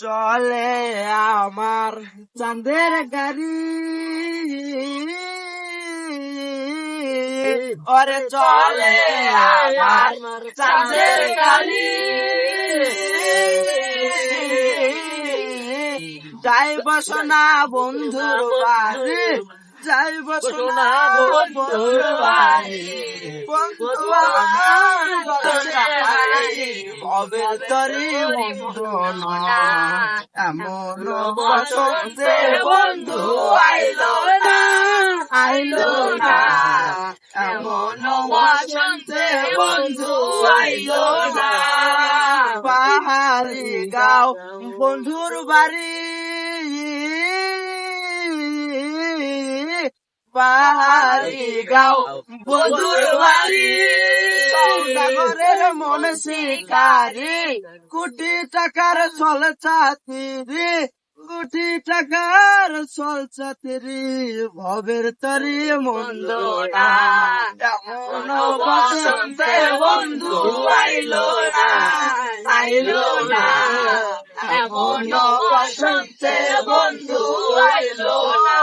চলে আমার চাঁদের গাড়ি। ওরে চলে আমার চাঁদের গাড়ি। যাই বসনা বন্ধুর বাড়ি, যাই বসনা বন্ধুর বাড়ি। বন্ধু হবে তরি বন্ধু না এমন বসন্তে বন্ধু আইলো না আইলো না এমন বসন্তে বন্ধু আইলো না পাহাড়ি গাও, বন্ধুর বাড়ি। পাহাড়ি গাও, বন্ধুর বাড়ি। সৌদাগরের মন শিকারি। কোটি টাকার চল চাতিরি কোটি টাকার চল চাতিরি ভবের তরি মন্দ এমন বসন্তে বন্ধু আইলো না আইলো না। এমন বসন্তে বন্ধু আইলো না।